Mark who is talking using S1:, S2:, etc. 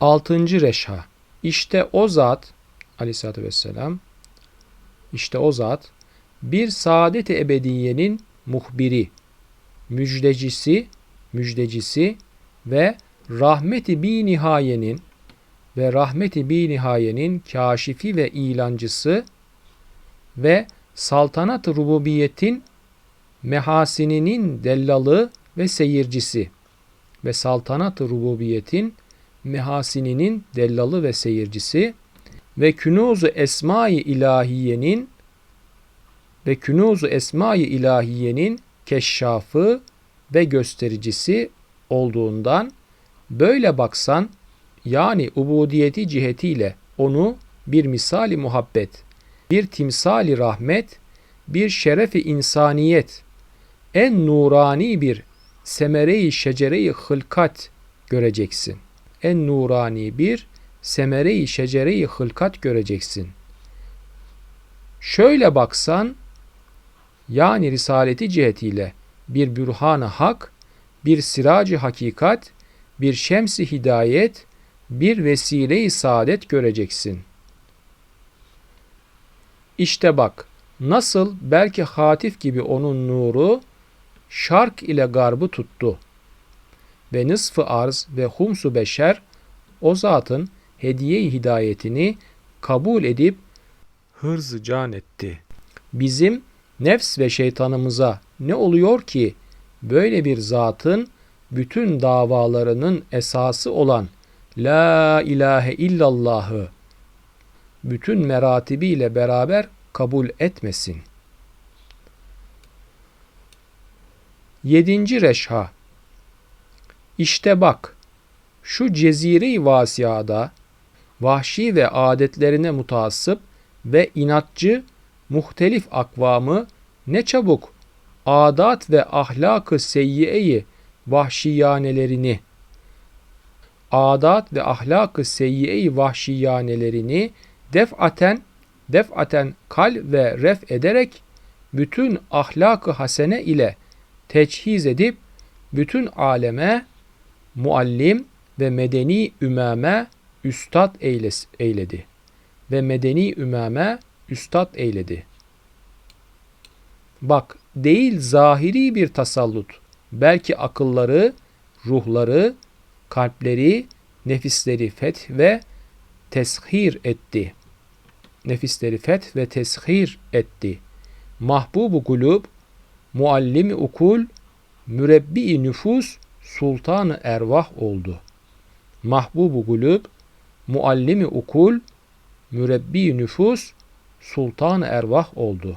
S1: Altıncı reşha. İşte o zat aleyhissalatü vesselam işte o zat bir saadet-i ebediyenin muhbiri, müjdecisi, müjdecisi ve rahmeti bi nihayenin ve rahmeti bi nihayenin kaşifi ve ilancısı ve saltanat rububiyetin mehasininin dellalı ve seyircisi ve saltanat rububiyetin mehasininin dellalı ve seyircisi ve künuzu esma-i ilahiyenin ve künuzu esma-i ilahiyenin keşşafı ve göstericisi olduğundan böyle baksan yani ubudiyeti cihetiyle onu bir misali muhabbet, bir timsali rahmet, bir şerefi insaniyet, en nurani bir semere-i şecere-i hılkat göreceksin. En nurani bir semere-i şecere-i hılkat göreceksin. Şöyle baksan yani risaleti cihetiyle bir bürhan-ı hak, bir siracı hakikat, bir şemsi hidayet, bir vesile-i saadet göreceksin. İşte bak nasıl belki hatif gibi onun nuru şark ile garbı tuttu ve nısfı arz ve humsu beşer o zatın hediye-i hidayetini kabul edip hırzı can etti. Bizim nefs ve şeytanımıza ne oluyor ki böyle bir zatın bütün davalarının esası olan La ilahe illallahı bütün meratibiyle beraber kabul etmesin. Yedinci reşha İşte bak şu cezire-i vasiada vahşi ve adetlerine mutasip ve inatçı muhtelif akvamı ne çabuk adat ve ahlakı seyyiyeyi vahşiyanelerini adat ve ahlakı seyyiyeyi vahşiyanelerini defaten defaten kal ve ref ederek bütün ahlakı hasene ile teçhiz edip bütün aleme muallim ve medeni ümame üstad eyledi. Ve medeni ümame üstad eyledi. Bak değil zahiri bir tasallut, belki akılları, ruhları, kalpleri, nefisleri feth ve teshir etti. Nefisleri feth ve teshir etti. Mahbubu kulub, muallimi ukul, mürebbi nüfus, sultanı ervah oldu. Mahbubu kulub, muallimi ukul, mürebbi nüfus, sultanı ervah oldu.''